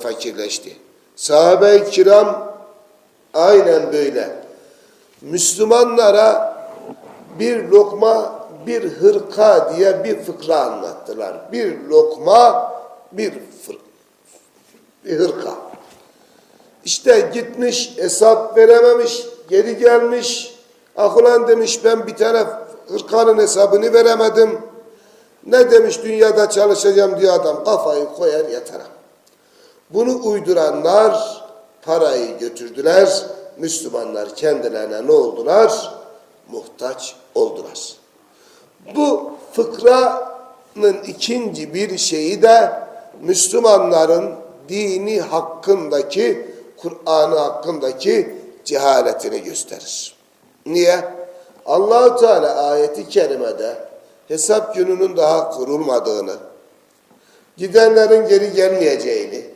fakirleşti. Sahabe-i kiram aynen böyle. Müslümanlara bir lokma bir hırka diye bir fıkra anlattılar. Bir lokma bir, bir hırka. İşte gitmiş hesap verememiş geri gelmiş. Ah ulan demiş ben bir tane hırkanın hesabını veremedim. Ne demiş dünyada çalışacağım diye adam kafayı koyar yatarım. Bunu uyduranlar parayı götürdüler. Müslümanlar kendilerine ne oldular? Muhtaç oldular. Bu fıkranın ikinci bir şeyi de Müslümanların dini hakkındaki, Kur'an'ı hakkındaki cehaletini gösterir. Niye? Allahu Teala ayeti kerimede hesap gününün daha kurulmadığını, gidenlerin geri gelmeyeceğini,